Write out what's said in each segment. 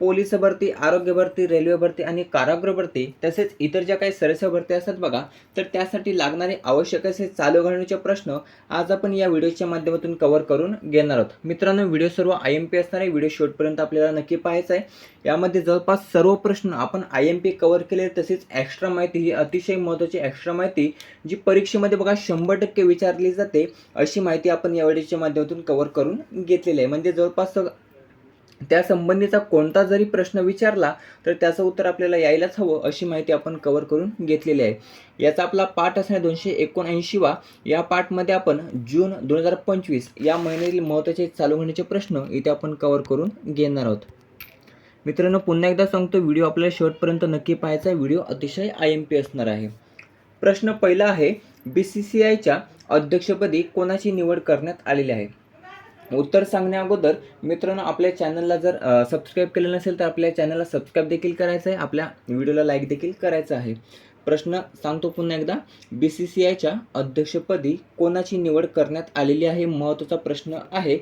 Police भरती आरोग्य भरती रेल्वे भरती आणि कारागृह भरती तसेच इतर ज्या काही सरस भरती असतात बघा तर त्यासाठी लागणारे आवश्यक असे चालू घालण्याचे प्रश्न आज आपण या व्हिडिओच्या माध्यमातून कव्हर करून घेणार आहोत. मित्रांनो व्हिडिओ सर्व आय एम पी असणार आहे व्हिडिओ शेवटपर्यंत आपल्याला नक्की पाहायचा आहे. यामध्ये जवळपास सर्व प्रश्न आपण आय एम पी कव्हर केले तसेच एक्स्ट्रा माहिती ही अतिशय महत्त्वाची एक्स्ट्रा माहिती जी परीक्षेमध्ये बघा शंभर टक्के विचारली जाते अशी माहिती आपण या व्हिडिओच्या माध्यमातून कव्हर करून घेतलेली आहे. म्हणजे जवळपास त्या संबंधीचा कोणता जरी प्रश्न विचारला तर त्याचं उत्तर आपल्याला यायलाच हवं अशी माहिती आपण कव्हर करून घेतलेली आहे. याचा आपला पाठ असणार दोनशे एकोणऐंशीवा. या पाठमध्ये आपण जून दोन हजार पंचवीस या महिन्यातील महत्त्वाचे चालू होण्याचे प्रश्न इथे आपण कव्हर करून घेणार आहोत. मित्रांनो पुन्हा एकदा सांगतो व्हिडिओ आपल्याला शेवटपर्यंत नक्की पाहायचा व्हिडिओ अतिशय आय एम पी असणार आहे. प्रश्न पहिला आहे बी सी सी आयच्या अध्यक्षपदी कोणाची निवड करण्यात आलेली आहे? उत्तर सांगण्या अगोदर मित्रांनो आपल्या चॅनलला जर सबस्क्राईब केलं नसेल तर आपल्या चॅनलला सबस्क्राईब देखील करायचं आहे आपल्या व्हिडिओला लाईक देखील करायचं आहे. प्रश्न सांगतो पुन्हा एकदा. बी सी सी आयच्या अध्यक्षपदी कोणाची निवड करण्यात आलेली आहे? महत्त्वाचा प्रश्न आहे.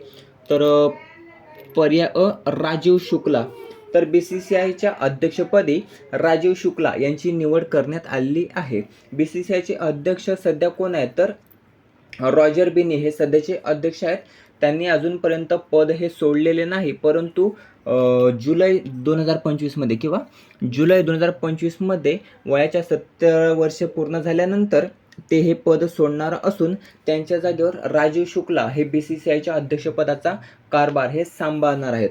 तर पर्याय अ राजीव शुक्ला. तर बी सी सी आयच्या अध्यक्षपदी राजीव शुक्ला यांची निवड करण्यात आलेली आहे. बी सी सी आयचे अध्यक्ष सध्या कोण आहेत? तर रॉजर बिनी हे सध्याचे अध्यक्ष आहेत. त्यांनी अजूनपर्यंत पद हे सोडलेले नाही परंतु जुलै दोन हजार पंचवीसमध्ये किंवा जुलै दोन हजार पंचवीसमध्ये वयाच्या सत्तर वर्ष पूर्ण झाल्यानंतर ते हे पद सोडणार असून त्यांच्या जागेवर राजीव शुक्ला हे बी सी सी आयच्या अध्यक्षपदाचा कारभार हे सांभाळणार आहेत.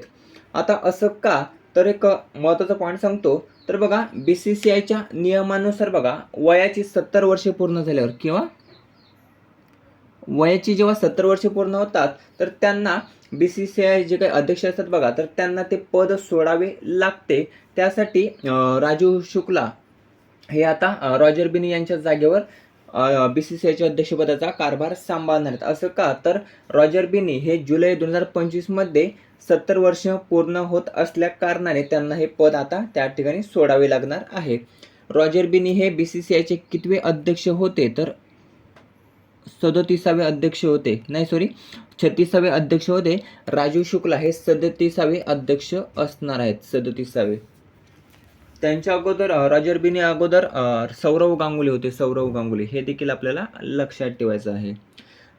आता असं का? तर एक महत्त्वाचा पॉईंट सांगतो. तर बघा बी सी सी आयच्या नियमानुसार बघा वयाची सत्तर वर्षे पूर्ण झाल्यावर किंवा वयाची जेव्हा सत्तर वर्षे पूर्ण होतात तर त्यांना बी सी सी आय जे काही अध्यक्ष असतात बघा तर त्यांना ते पद सोडावे लागते. त्यासाठी राजू शुक्ला हे आता रॉजर बिनी यांच्या जागेवर बी सी सी आयच्या अध्यक्षपदाचा कारभार सांभाळणार आहेत. असं का? तर रॉजर बिनी हे जुलै दोन हजार पंचवीसमध्ये सत्तर वर्ष पूर्ण होत असल्या कारणाने त्यांना हे पद आता त्या ठिकाणी सोडावे लागणार आहे. रॉजर बिनी हे बी सी सी आयचे कितवे अध्यक्ष होते? तर सदोतीसावे अध्यक्ष होते. नाही सॉरी छत्तीसावे अध्यक्ष होते. राजीव शुक्ला हे सदतीसावे अध्यक्ष असणार आहेत सदतीसावे. त्यांच्या अगोदर अ, अगोदर सौरव गांगुली होते सौरव गांगुली. हे देखील आपल्याला लक्षात ठेवायचं आहे.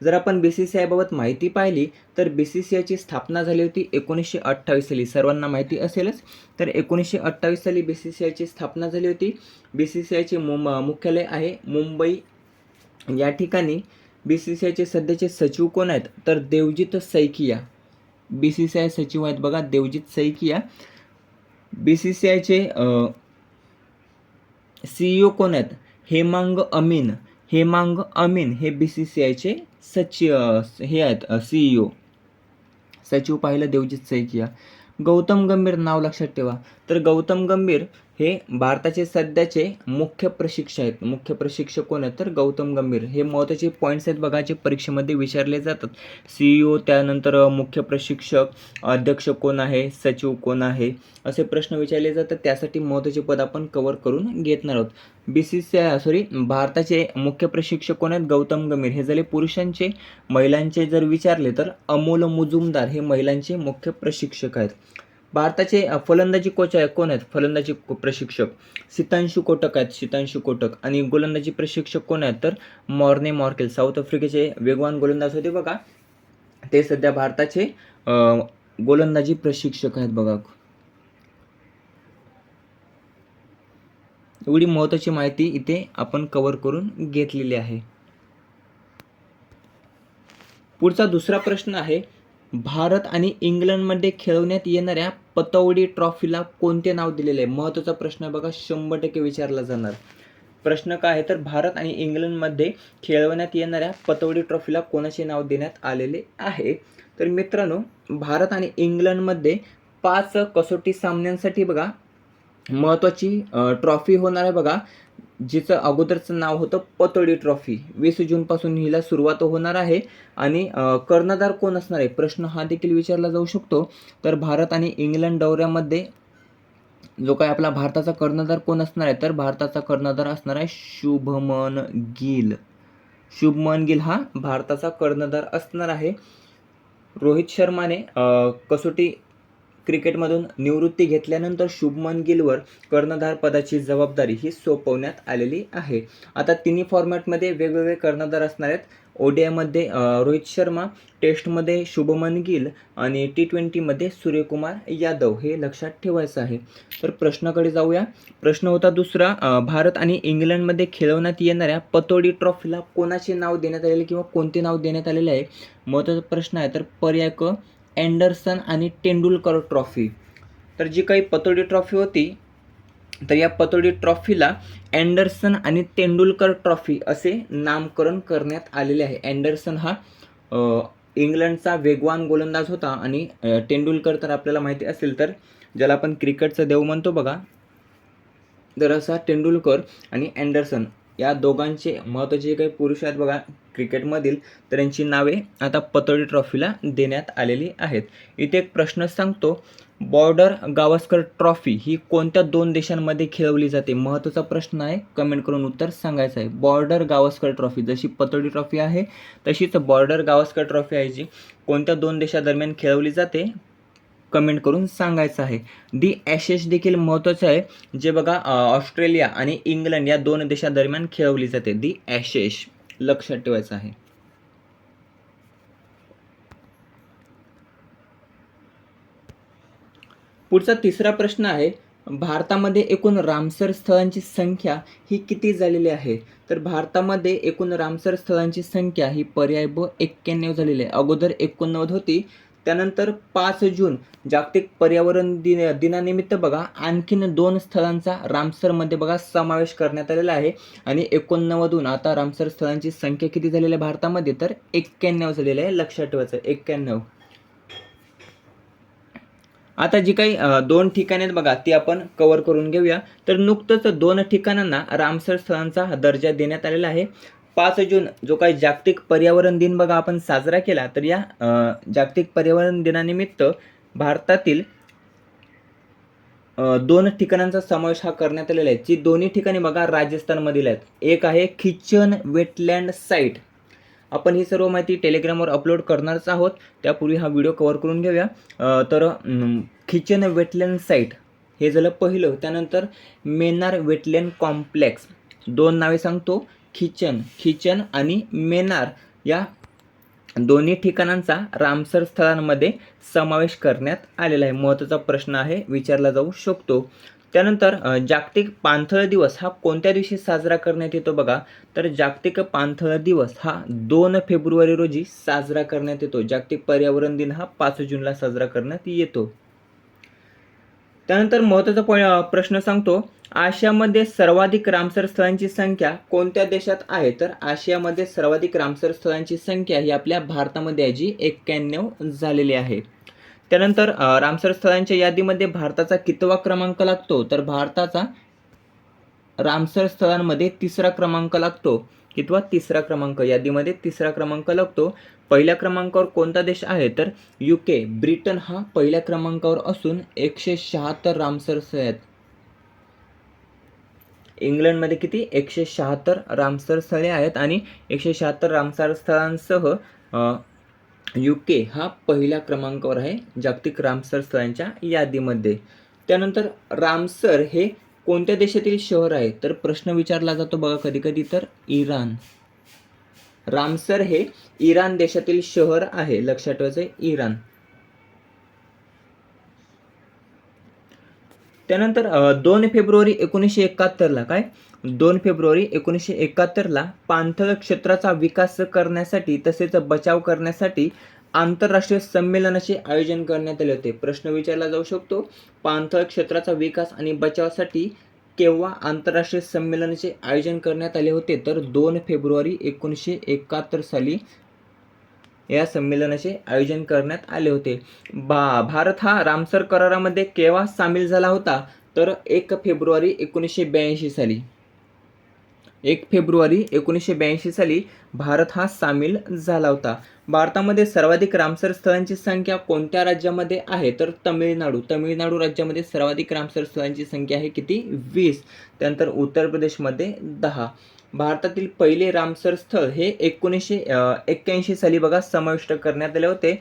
जर आपण बी सी सी आयबाबत माहिती पाहिली तर बी सी सी आयची स्थापना झाली होती एकोणीसशे अठ्ठावीस साली. सर्वांना माहिती असेलच. तर एकोणीसशे अठ्ठावीस साली बी सी सी आयची स्थापना झाली होती. बी सी सी आयचे मुं मुख्यालय आहे मुंबई. या ठिकाणी बी सी सी आयचे सध्याचे सचिव कोण आहेत? तर Devajit Saikia. B C C I सचिव आहेत बघा Devajit Saikia. B C C आयचे सी ओ कोण आहेत? हेमांग अमीन. हेमांग अमीन हे बी सी सी आयचे सचिव हे आहेत सी ई ओ सचिव पाहिलं देवजित सैकिया. गौतम गंभीर नाव लक्षात ठेवा. तर गौतम गंभीर हे भारताचे सध्याचे मुख्य प्रशिक्षक आहेत. मुख्य प्रशिक्षक कोण आहेत तर गौतम गंभीर. हे महत्त्वाचे पॉईंट्स आहेत बघा जे परीक्षेमध्ये विचारले जातात. सी ई ओ त्यानंतर मुख्य प्रशिक्षक अध्यक्ष कोण आहे सचिव कोण आहे असे प्रश्न विचारले जातात. त्यासाठी महत्त्वाचे पद आपण कवर करून घेणार आहोत. B C C I sorry भारताचे मुख्य प्रशिक्षक कोण आहेत? गौतम गंभीर. हे झाले पुरुषांचे महिलांचे जर विचारले तर अमोल मुजुमदार हे महिलांचे मुख्य प्रशिक्षक आहेत. भारताचे फलंदाजी कोच आहे कोण आहेत? फलंदाजी प्रशिक्षक. सितांशू कोटक आहेत सितांशू कोटक. आणि गोलंदाजी प्रशिक्षक कोण आहेत? तर मॉर्ने मॉर्केल. साऊथ आफ्रिकेचे वेगवान गोलंदाज होते बघा. ते सध्या भारताचे गोलंदाजी प्रशिक्षक आहेत बघा. एवढी महत्त्वाची माहिती इथे आपण कवर करून घेतलेली आहे. पुढचा दुसरा प्रश्न आहे भारत आणि इंग्लंडमध्ये खेळवण्यात येणाऱ्या पतौडी ट्रॉफीला कोणते नाव दिलेले आहे? महत्त्वाचा प्रश्न बघा शंभर टक्के विचारला जाणार. प्रश्न काय आहे? तर भारत आणि इंग्लंडमध्ये खेळवण्यात येणाऱ्या पतौडी ट्रॉफीला कोणाचे नाव देण्यात आलेले आहे? तर मित्रांनो भारत आणि इंग्लंडमध्ये पाच कसोटी सामन्यांसाठी बघा महत्त्वाची ट्रॉफी होणार आहे बघा. जिचं अगोदरचं नाव होतं पतोडी ट्रॉफी. वीस जूनपासून हिला सुरुवात होणार आहे आणि कर्णधार कोण असणार आहे? प्रश्न हा देखील विचारला जाऊ शकतो. तर भारत आणि इंग्लंड दौऱ्यामध्ये जो काय आपला भारताचा कर्णधार कोण असणार आहे? तर भारताचा कर्णधार असणार आहे शुभमन गिल. शुभमन गिल हा भारताचा कर्णधार असणार आहे. रोहित शर्माने कसोटी क्रिकेटमधून निवृत्ती घेतल्यानंतर शुभमन गिलवर कर्णधार पदाची जबाबदारी ही सोपवण्यात आलेली आहे. आता तिन्ही फॉर्मॅटमध्ये वेगवेगळे कर्णधार असणार आहेत. ओडीआयमध्ये रोहित शर्मा टेस्टमध्ये शुभमन गिल आणि टी ट्वेंटीमध्ये सूर्यकुमार यादव हे लक्षात ठेवायचं आहे. तर प्रश्नाकडे जाऊया. प्रश्न होता दुसरा भारत आणि इंग्लंडमध्ये खेळवण्यात येणाऱ्या पतोडी ट्रॉफीला कोणाचे नाव देण्यात आलेले किंवा कोणते नाव देण्यात आलेले आहे? महत्त्वाचा प्रश्न आहे. तर पर्याय क अँडरसन आणि तेंडुलकर ट्रॉफी. तर जी काही पतोडी ट्रॉफी होती तर या पतोडी ट्रॉफीला अँडरसन आणि तेंडुलकर ट्रॉफी असे नामकरण करण्यात आलेले आहे. अँडरसन हा इंग्लंडचा वेगवान गोलंदाज होता आणि तेंडुलकर तर आपल्याला माहिती असेल तर ज्याला आपण क्रिकेटचा देव म्हणतो बघा तर असा तेंडुलकर आणि अँडरसन या दोघांचे महत्त्वाचे जे काही पुरुष आहेत बघा क्रिकेटमधील तर यांची नावे आता पतोडी ट्रॉफीला देण्यात आलेली आहेत. इथे एक प्रश्न सांगतो बॉर्डर गावस्कर ट्रॉफी ही कोणत्या दोन देशांमध्ये खेळवली जाते? महत्त्वाचा प्रश्न आहे कमेंट करून उत्तर सांगायचं आहे. बॉर्डर गावस्कर ट्रॉफी जशी पतोडी ट्रॉफी आहे तशीच बॉर्डर गावस्कर ट्रॉफी आहे जी कोणत्या दोन देशादरम्यान खेळवली जाते? कमेंट करून सांगायचं आहे. दी ॲशेस देखील महत्त्वाचं आहे. जे बघा ऑस्ट्रेलिया आणि इंग्लंड या दोन देशादरम्यान खेळवली जाते. दी ॲशेस लक्षात ठेवायचं आहे. पुढचा तिसरा प्रश्न आहे भारतामध्ये एकूण रामसर स्थळांची संख्या ही किती झालेली आहे? तर भारतामध्ये एकूण रामसर स्थळांची संख्या ही पर्याय ब एक्क्याण्णव झालेली आहे. अगोदर एकोणनव्वद होती त्यानंतर पाच जून जागतिक पर्यावरण दिन दिनानिमित्त बघा आणखीन दोन स्थळांचा रामसरमध्ये बघा समावेश करण्यात आलेला आहे. आणि एकोणनव्वदहून आता रामसर स्थळांची संख्या किती झालेली आहे भारतामध्ये? तर एक्क्याण्णव झालेली आहे. लक्षात ठेवायचं एक्क्याण्णव. आता जी काही दोन ठिकाणे आहेत बघा ती आपण कव्हर करून घेऊया. तर नुकतंच दोन ठिकाणांना रामसर स्थळांचा दर्जा देण्यात आलेला आहे. पाच जून जो काही जागतिक पर्यावरण दिन बघा आपण साजरा केला तर या जागतिक पर्यावरण दिनानिमित्त भारतातील दोन ठिकाणांचा समावेश हा करण्यात आलेला आहे. जी दोन्ही ठिकाणी बघा राजस्थानमधील आहेत. एक आहे खिचन वेटलँड साईट. आपण ही सर्व माहिती टेलिग्रामवर अपलोड करणारच आहोत. त्यापूर्वी हा व्हिडिओ कवर करून घेऊया. तर खिचन वेटलँड साईट हे झालं पहिलं. त्यानंतर मेनार वेटलँड कॉम्प्लेक्स. दोन नावे सांगतो. खिचन खिचन आणि मेनार या दोन्ही ठिकाणांचा रामसर स्थळांमध्ये समावेश करण्यात आलेला आहे. महत्त्वाचा प्रश्न आहे विचारला जाऊ शकतो. त्यानंतर जागतिक पाणथळ दिवस हा कोणत्या दिवशी साजरा करण्यात येतो बघा? तर जागतिक पाणथळ दिवस हा दोन फेब्रुवारी रोजी साजरा करण्यात येतो. जागतिक पर्यावरण दिन हा पाच जूनला साजरा करण्यात येतो. त्यानंतर महत्त्वाचा पॉ प्रश्न सांगतो. आशियामध्ये सर्वाधिक रामसर स्थळांची संख्या कोणत्या देशात आहे? तर आशियामध्ये सर्वाधिक रामसर स्थळांची संख्या ही आपल्या भारतामध्ये आहे जी एक्क्याण्णव झालेली आहे. त्यानंतर रामसर स्थळांच्या यादीमध्ये भारताचा कितवा क्रमांक लागतो? तर भारताचा रामसर स्थळांमध्ये तिसरा क्रमांक लागतो. किंवा तिसरा क्रमांक. यादीमध्ये तिसरा क्रमांक लागतो. पहिल्या क्रमांकावर कोणता देश आहे? तर युके ब्रिटन हा पहिल्या क्रमांकावर असून एकशे शहात्तर रामसर स्थळे आहेत इंग्लंडमध्ये किती? एकशे शहात्तर रामसर स्थळे आहेत आणि एकशे शहात्तर रामसर स्थळांसह यू के हा पहिल्या क्रमांकावर आहे जागतिक रामसर स्थळांच्या यादीमध्ये. त्यानंतर रामसर हे कोणत्या देशातील शहर आहे? तर प्रश्न विचारला जातो बघा कधी कधी तर इराण. रामसर हे इराण देशातील शहर आहे लक्षात ठेवायचं इराण. त्यानंतर दोन फेब्रुवारी एकोणीसशे एकाहत्तरला काय? दोन फेब्रुवारी एकोणीसशे एकाहत्तरला पाणथळ क्षेत्राचा विकास करण्यासाठी तसेच बचाव करण्यासाठी आंतरराष्ट्रीय संमेलनाचे आयोजन करण्यात आले होते. प्रश्न विचारला जाऊ शकतो पाणथळ क्षेत्राचा विकास आणि बचावासाठी केव्हा आंतरराष्ट्रीय संमेलनाचे आयोजन करण्यात आले होते? तर दोन फेब्रुवारी एकोणीसशे एकाहत्तर साली या संमेलनाचे आयोजन करण्यात आले होते. बा भारत हा रामसर करारामध्ये केव्हा सामील झाला होता? तर एक फेब्रुवारी एकोणीसशे ब्याऐंशी साली. एक फेब्रुवारी एकोणीसशे ब्याऐंशी साली भारत हा सामील झाला होता. भारतामध्ये सर्वाधिक रामसर स्थळांची संख्या कोणत्या राज्यामध्ये आहे? तर तमिळनाडू. तमिळनाडू राज्यामध्ये सर्वाधिक रामसर स्थळांची संख्या आहे किती? वीस. त्यानंतर उत्तर प्रदेशमध्ये दहा. भारतातील पहिले रामसर स्थळ हे एकोणीसशे एक्क्याऐंशी साली बघा समाविष्ट करण्यात आले होते.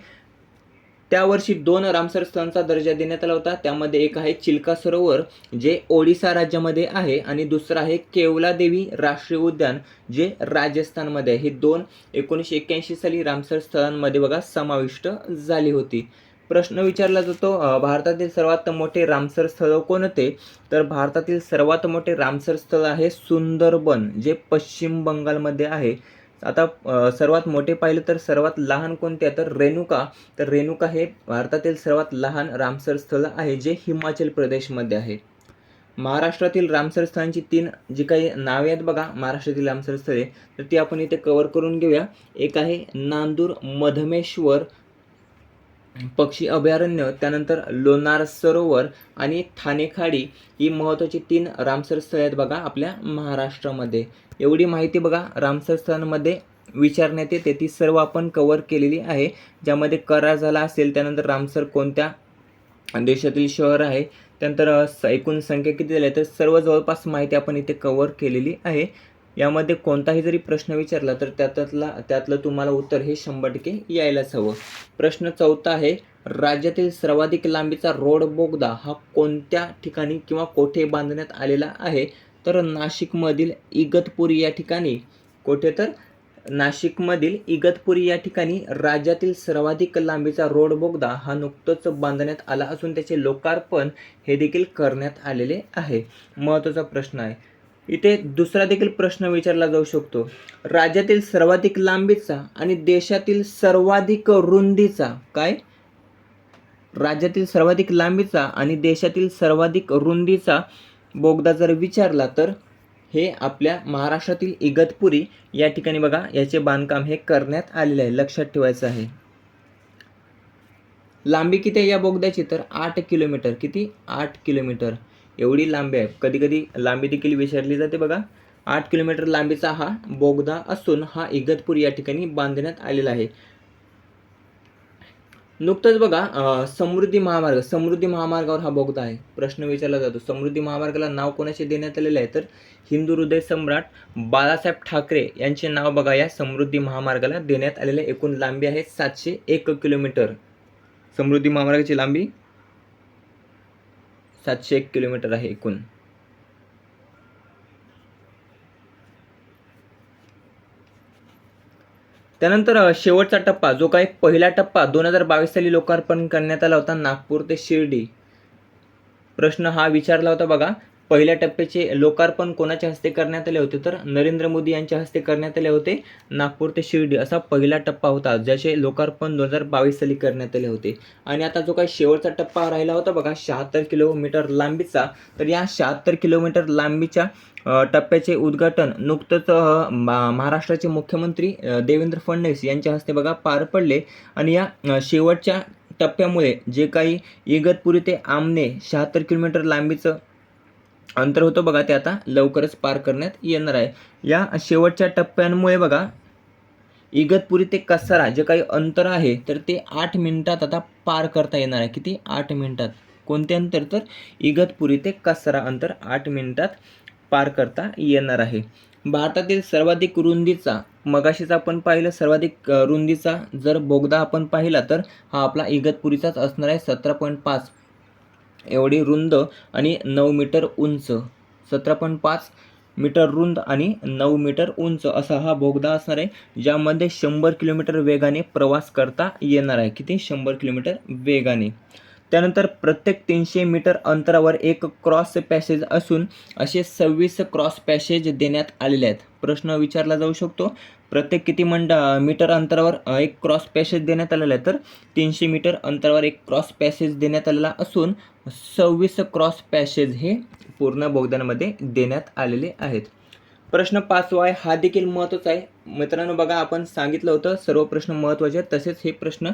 त्या वर्षी दोन रामसर स्थळांचा दर्जा देण्यात आला होता. त्यामध्ये एक आहे चिल्का सरोवर जे ओडिसा राज्यामध्ये आहे आणि दुसरं आहे केवला देवी राष्ट्रीय उद्यान जे राजस्थानमध्ये आहे. हे दोन एकोणीसशे एक्क्याऐंशी साली रामसर स्थळांमध्ये बघा समाविष्ट झाली होती. प्रश्न विचारला जातो भारतातील सर्वात मोठे रामसर स्थळ कोणते? तर भारतातील सर्वात मोठे रामसर स्थळ आहे सुंदरबन जे पश्चिम बंगालमध्ये आहे. आता सर्वात मोठे पाहिलं तर सर्वात लहान कोणते आहे? तर रेणुका. तर रेणुका हे भारतातील सर्वात लहान रामसर स्थळ आहे जे हिमाचल प्रदेशमध्ये आहे. महाराष्ट्रातील रामसर स्थळांची तीन जी काही नावे आहेत बघा महाराष्ट्रातील रामसर स्थळे तर ती आपण इथे कव्हर करून घेऊया. एक आहे नांदूर मधमेश्वर पक्षी अभयारण्य त्यानंतर लोणार सरोवर आणि ठाणेखाडी. ही महत्त्वाची तीन रामसर स्थळे आहेत बघा आपल्या महाराष्ट्रामध्ये. एवढी माहिती बघा रामसर स्थानमध्ये विचारण्यात येते. ती सर्व आपण कवर केलेली आहे. ज्यामध्ये करार झाला असेल त्यानंतर रामसर कोणत्या देशातील शहर आहे त्यानंतर एकूण संख्या किती झाली आहे तर सर्व जवळपास माहिती आपण इथे कव्हर केलेली आहे. यामध्ये कोणताही जरी प्रश्न विचारला तर त्यातला त्यातलं तुम्हाला उत्तर हे शंभर टक्के यायलाच हवं. प्रश्न चौथा आहे राज्यातील सर्वाधिक लांबीचा रोड बोगदा हा कोणत्या ठिकाणी किंवा कोठे बांधण्यात आलेला आहे? तर नाशिकमधील इगतपुरी या ठिकाणी कोठे तर? नाशिकमधील इगतपुरी या ठिकाणी राज्यातील सर्वाधिक लांबीचा रोड बोगदा हा नुकतंच बांधण्यात आला असून त्याचे लोकार्पण हे देखील करण्यात आलेले आहे. महत्त्वाचा प्रश्न आहे. इथे दुसरा देखील प्रश्न विचारला जाऊ शकतो. राज्यातील सर्वाधिक लांबीचा आणि देशातील सर्वाधिक रुंदीचा काय? राज्यातील सर्वाधिक लांबीचा आणि देशातील सर्वाधिक रुंदीचा बोगदा जर विचारला तर हे आपल्या महाराष्ट्रातील इगतपुरी या ठिकाणी बघा याचे बांधकाम हे करण्यात आलेले आहे. लक्षात ठेवायचं आहे. लांबी किती आहे या बोगद्याची? तर आठ किलोमीटर. किती? आठ किलोमीटर. एवढी लांबी आहे. कधी कधी लांबी देखील विचारली जाते बघा. आठ किलोमीटर लांबीचा हा बोगदा असून हा इगतपूर या ठिकाणी बांधण्यात आलेला आहे. नुकतंच बघा समृद्धी महामार्ग समृद्धी महामार्गावर हा बोगदा आहे. प्रश्न विचारला जातो समृद्धी महामार्गाला नाव कोणाचे देण्यात आलेले आहे? तर हिंदू हृदय सम्राट बाळासाहेब ठाकरे यांचे नाव बघा या समृद्धी महामार्गाला देण्यात आलेले एकूण लांबी आहे सातशे एक किलोमीटर. समृद्धी महामार्गाची लांबी सातशे एक किलोमीटर आहे एकूण. त्यानंतर शेवटचा टप्पा जो काही पहिला टप्पा दोन हजार बावीस साली लोकार्पण करण्यात आला होता नागपूर ते शिर्डी. प्रश्न हा विचारला होता बघा. पहिल्या टप्प्याचे लोकार्पण कोणाच्या हस्ते करण्यात आले होते? तर नरेंद्र मोदी यांच्या हस्ते करण्यात आले होते. नागपूर ते शिर्डी असा पहिला टप्पा होता ज्याचे लोकार्पण दोन हजार बावीस साली करण्यात आले होते. आणि आता जो काही शेवटचा टप्पा राहिला होता बघा शहात्तर किलोमीटर लांबीचा तर या शहात्तर किलोमीटर लांबीच्या टप्प्याचे उद्घाटन नुकतंच मा- महाराष्ट्राचे मुख्यमंत्री देवेंद्र फडणवीस यांच्या हस्ते बघा पार पडले. आणि या शेवटच्या टप्प्यामुळे जे काही इगतपुरी ते आमने शहात्तर किलोमीटर लांबीचं अंतर होतं बघा ते आता. लवकरच पार करण्यात येणार आहे. या शेवटच्या टप्प्यांमुळे बघा इगतपुरी ते कसारा जे काही अंतर आहे तर ते आठ मिनिटात आता पार करता येणार आहे. किती? आठ मिनिटात. कोणते अंतर? तर इगतपुरी ते कसारा अंतर आठ मिनिटात पार करता येणार आहे. भारतातील सर्वाधिक रुंदीचा मगाशीचा आपण पाहिलं सर्वाधिक रुंदीचा जर बोगदा आपण पाहिला तर हा आपला इगतपुरीचाच असणार आहे सतरा पॉईंट पाच. एवढी रुंद आणि नऊ मीटर उंच. सतरा पॉईंट पाच मीटर रुंद आणि नऊ मीटर उंच असा हा बोगदा असणार आहे ज्यामध्ये शंभर किलोमीटर वेगाने प्रवास करता येणार आहे. किती? शंभर किलोमीटर वेगाने. त्यानंतर प्रत्येक तीनशे मीटर अंतरावर एक क्रॉस पॅसेज असून असे सव्वीस क्रॉस पॅसेज देण्यात आलेले आहेत. प्रश्न विचारला जाऊ शकतो. प्रत्येक किती मंड मीटर अंतरावर एक क्रॉस पॅसेज देण्यात आलेला आहे? तर तीनशे मीटर अंतरावर एक क्रॉस पॅसेज देण्यात आलेला असून सव्वीस क्रॉस पॅसेज हे पूर्ण बोगद्यांमध्ये देण्यात आलेले आहेत. प्रश्न पाचवा आहे. हा देखील महत्त्वाचा आहे. मित्रांनो बघा आपण सांगितलं होतं सर्व प्रश्न महत्त्वाचे आहेत. तसेच हे प्रश्न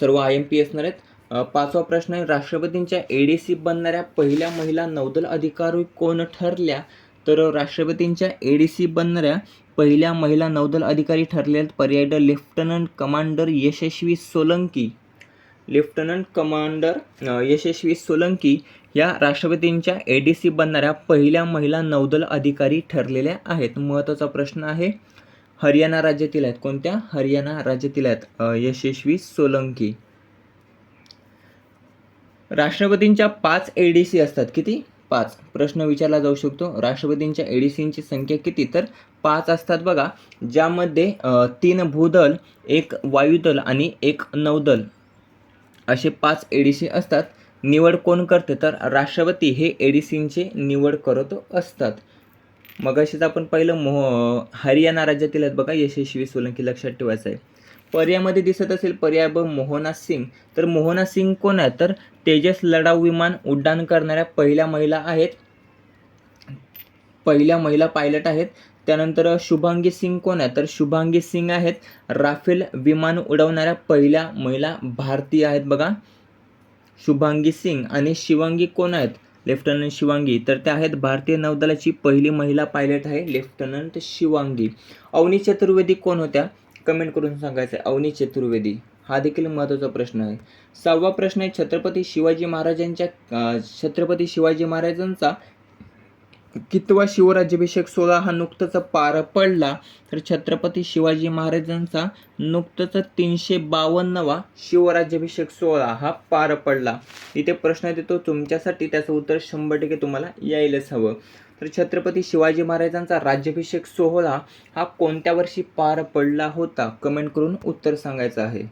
सर्व आय एम पी असणार आहेत. पाचवा प्रश्न आहे राष्ट्रपतींच्या ए डी सी बनणाऱ्या पहिल्या महिला नौदल अधिकारी कोण ठरल्या? तर राष्ट्रपतींच्या ए डी सी बनणाऱ्या पहिल्या महिला नौदल अधिकारी ठरलेल्या पर्याय ड lieutenant commander Yashasvi Solanki. Lieutenant commander Yashasvi Solanki या राष्ट्रपतींच्या ए डी सी बनणाऱ्या पहिल्या महिला नौदल अधिकारी ठरलेल्या आहेत. महत्त्वाचा प्रश्न आहे हरियाणा राज्यातील आहेत. कोणत्या? हरियाणा राज्यातील आहेत. यशस्वी सोलंकी. राष्ट्रपतींच्या पाच ए डी सी असतात. किती? पाच. प्रश्न विचारला जाऊ शकतो. राष्ट्रपतींच्या ए डी संख्या किती? तर पाच असतात बघा ज्यामध्ये तीन भूदल एक वायुदल आणि एक नौदल. असे पाच ए डी सी असतात. निवड कोण करते? तर राष्ट्रपती हे ए डी निवड करत असतात. मगाशीच आपण पहिलं मोह हरियाणा राज्यातील आहेत बघा यशस्वी सोलंकी लक्षात ठेवायचं आहे पर्यायमध्ये दिसत असेल पर्याय ब मोहना सिंग. तर मोहना सिंग कोण आहेत तर तेजस लढाऊ विमान उड्डाण करणाऱ्या पहिल्या महिला आहेत. पहिल्या महिला पायलट आहेत. त्यानंतर शुभांगी सिंग कोण आहेत तर शुभांगी सिंग आहेत. राफेल विमान उडवणाऱ्या पहिल्या महिला भारतीय आहेत बघा. शुभांगी सिंग आणि शिवांगी कोण आहेत? लेफ्टनंट शिवांगी. तर त्या आहेत भारतीय नौदलाची पहिली महिला पायलट आहे लेफ्टनंट शिवांगी. अवनी चतुर्वेदी कोण होत्या? कमेंट करून सांगायचं आहे. अवनी चतुर्वेदी. हा देखील महत्त्वाचा प्रश्न आहे. सहावा प्रश्न आहे छत्रपती शिवाजी महाराजांच्या छत्रपती शिवाजी महाराजांचा कितवा शिवराज्याभिषेक सोहळा हा नुकताच पार पडला तर छत्रपती शिवाजी महाराजांचा नुकताच तीनशे बावन्नवा शिवराज्याभिषेक सोहळा हा पार पडला. इथे प्रश्न देतो तुमच्यासाठी त्याचं उत्तर शंभर टक्के तुम्हाला यायलाच हवं. तर छत्रपती शिवाजी महाराजांचा राज्याभिषेक सोहळा हा कोणत्या वर्षी पार पडला होता? कमेंट करून उत्तर सांगायचं आहे.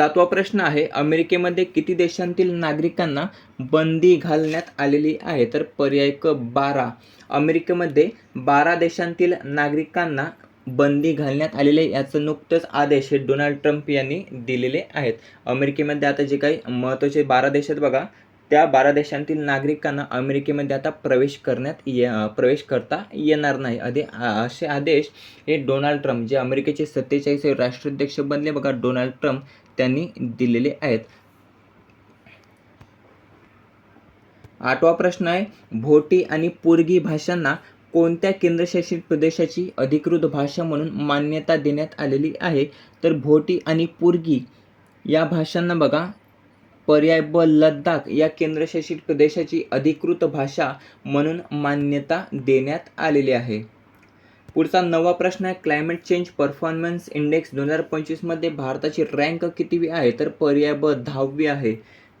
सातवा प्रश्न आहे अमेरिकेमध्ये किती देशांतील नागरिकांना बंदी घालण्यात आलेली आहे? तर पर्याय क बारा. अमेरिकेमध्ये बारा देशांतील नागरिकांना बंदी घालण्यात आलेले याचं नुकतंच आदेश हे डोनाल्ड ट्रम्प यांनी दिलेले आहेत. अमेरिकेमध्ये आता जे काही महत्त्वाचे बारा देश आहेत बघा त्या बारा देशांतील नागरिकांना अमेरिकेमध्ये आता प्रवेश करण्यात ये प्रवेश करता येणार नाही. अदे असे आदेश हे डोनाल्ड ट्रम्प जे अमेरिकेचे सत्तेचाळीस राष्ट्राध्यक्ष बनले बघा डोनाल्ड ट्रम्प त्यांनी दिलेले आहेत. आठवा प्रश्न आहे भोटी आणि पुरगी भाषांना कोणत्या केंद्रशासित प्रदेशाची अधिकृत भाषा म्हणून मान्यता देण्यात आलेली आहे? तर भोटी आणि पुरगी या भाषांना बघा. पर्याय ब लद्दाख या केंद्रशासित प्रदेशाची अधिकृत भाषा म्हणून मान्यता देण्यात आलेली आहे. पुढचा नवा प्रश्न आहे क्लायमेट चेंज परफॉर्मन्स इंडेक्स दोन हजार पंचवीसमध्ये भारताची रँक कितीवी आहे तर पर्याय ब दहावी आहे.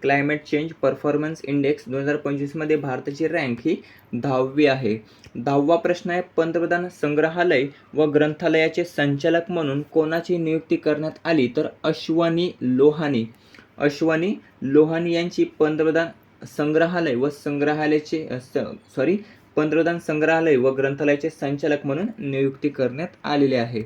क्लायमेट चेंज परफॉर्मन्स इंडेक्स दोन हजार पंचवीसमध्ये भारताची रँक ही दहावी आहे. दहावा प्रश्न आहे पंतप्रधान संग्रहालय व ग्रंथालयाचे संचालक म्हणून कोणाची नियुक्ती करण्यात आली तर अश्वनी लोहानी. अश्वनी लोहानी यांची पंतप्रधान संग्रहालय व संग्रहालयाचे सॉरी पंतप्रधान संग्रहालय व ग्रंथालयाचे संचालक म्हणून नियुक्ती करण्यात आलेली आहे.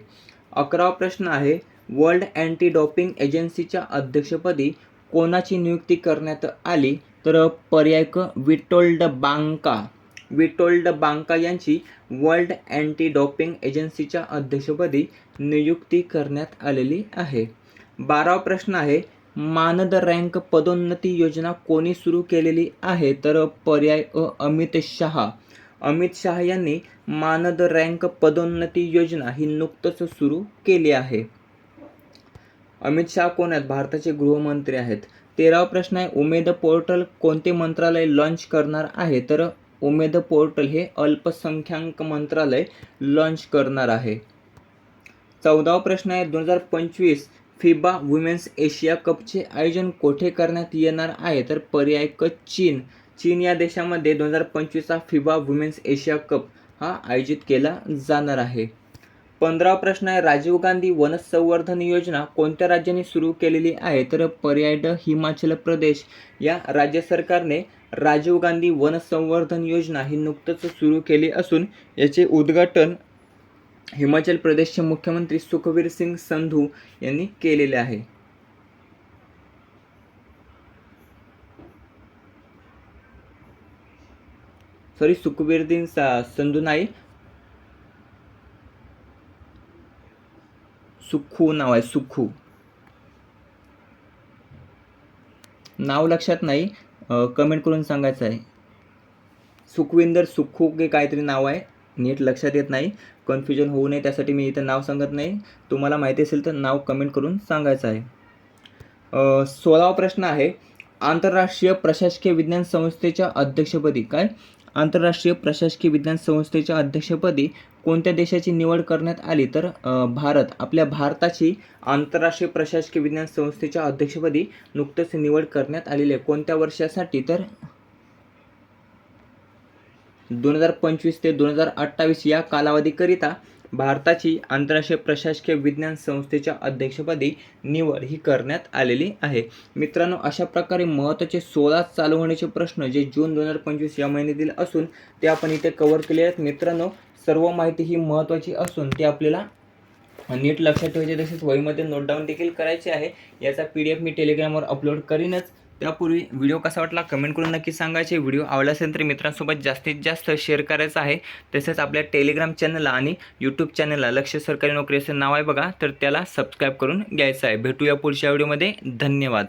अकरावा प्रश्न आहे वर्ल्ड अँटी डॉपिंग एजन्सीच्या अध्यक्षपदी कोणाची नियुक्ती करण्यात आली? तर पर्याय क विटोल्ड बांका. विटोल्ड बांका यांची वर्ल्ड अँटी डॉपिंग एजन्सीच्या अध्यक्षपदी नियुक्ती करण्यात आलेली आहे. बारावा प्रश्न आहे मानद रँक पदोन्नती योजना कोणी सुरू केलेली आहे? तर पर्याय अ अमित शहा. अमित शहा यांनी मानद रँक पदोन्नती योजना ही नुकतंच सुरू केली आहे. अमित शहा कोण आहेत भारताचे गृहमंत्री आहेत. तेरावा प्रश्न आहे उमेद पोर्टल कोणते मंत्रालय लॉन्च करणार आहे? तर उमेद पोर्टल हे अल्पसंख्याक मंत्रालय लॉन्च करणार आहे. चौदावा प्रश्न आहे दोन हजार पंचवीस फिबा वुमेन्स एशिया कपचे आयोजन कोठे करण्यात येणार आहे? तर पर्याय क चीन. चीन या देशामध्ये दोन हजार पंचवीसचा फिबा वुमेन्स एशिया कप हा आयोजित केला जाणार आहे. पंधरावा प्रश्न आहे राजीव गांधी वनसंवर्धन योजना कोणत्या राज्याने सुरू केलेली आहे? तर पर्याय ड हिमाचल प्रदेश या राज्य सरकारने राजीव गांधी वनसंवर्धन योजना ही नुकतंच सुरू केली असून याचे उद्घाटन हिमाचल प्रदेशचे मुख्यमंत्री सुखवीर सिंग संधू यांनी केलेले आहे. सॉरी सुखवीर दिन संधू नाही सुखू नाव आहे सुखू. नाव लक्षात नाही कमेंट करून सांगायचं आहे. सुखविंदर सुखू के काहीतरी नाव आहे नीट लक्षात येत नाही कन्फ्युजन होऊ नये त्यासाठी मी इथं नाव सांगत नाही. तुम्हाला माहिती असेल तर नाव कमेंट करून सांगायचं आहे. सोळावा प्रश्न आहे आंतरराष्ट्रीय प्रशासकीय विज्ञान संस्थेच्या अध्यक्षपदी काय? आंतरराष्ट्रीय प्रशासकीय विज्ञान संस्थेच्या अध्यक्षपदी कोणत्या देशाची निवड करण्यात आली तर भारत. आपल्या भारताची आंतरराष्ट्रीय प्रशासकीय विज्ञान संस्थेच्या अध्यक्षपदी नुकतंच निवड करण्यात आलेली आहे. कोणत्या वर्षासाठी तर? दोन हजार पंचवीस ते दोन हजार अठ्ठावीस या कालावधीकरिता भारताची आंतरराष्ट्रीय प्रशासकीय विज्ञान संस्थेच्या अध्यक्षपदी निवड ही करण्यात आलेली आहे. मित्रांनो अशा प्रकारे महत्त्वाचे सोळा चालू होण्याचे प्रश्न जे जून दोन हजार पंचवीस या महिन्यातील असून ते आपण इथे कव्हर केले आहेत. मित्रांनो सर्व माहिती ही महत्त्वाची असून ती आपल्याला नीट लक्षात ठेवायचे तसेच वहीमध्ये नोट डाऊन देखील करायचे आहे. याचा पी डी एफ मी टेलिग्रामवर अपलोड करीनच. त्यापूर्वी व्हिडिओ कसा वाटला कमेंट करून नक्की सांगायचे व्हिडिओ आवडला असेल तर मित्रांसोबत जास्तीत जास्त शेअर करायचा आहे. तसेच आपल्या टेलिग्राम चॅनलला आणि यूट्यूब चॅनलला लक्ष सरकारी नोकरी असे नाव आहे बघा. तर त्याला सबस्क्राईब करून घ्यायचं आहे. भेटूया पुढच्या व्हिडिओमध्ये धन्यवाद.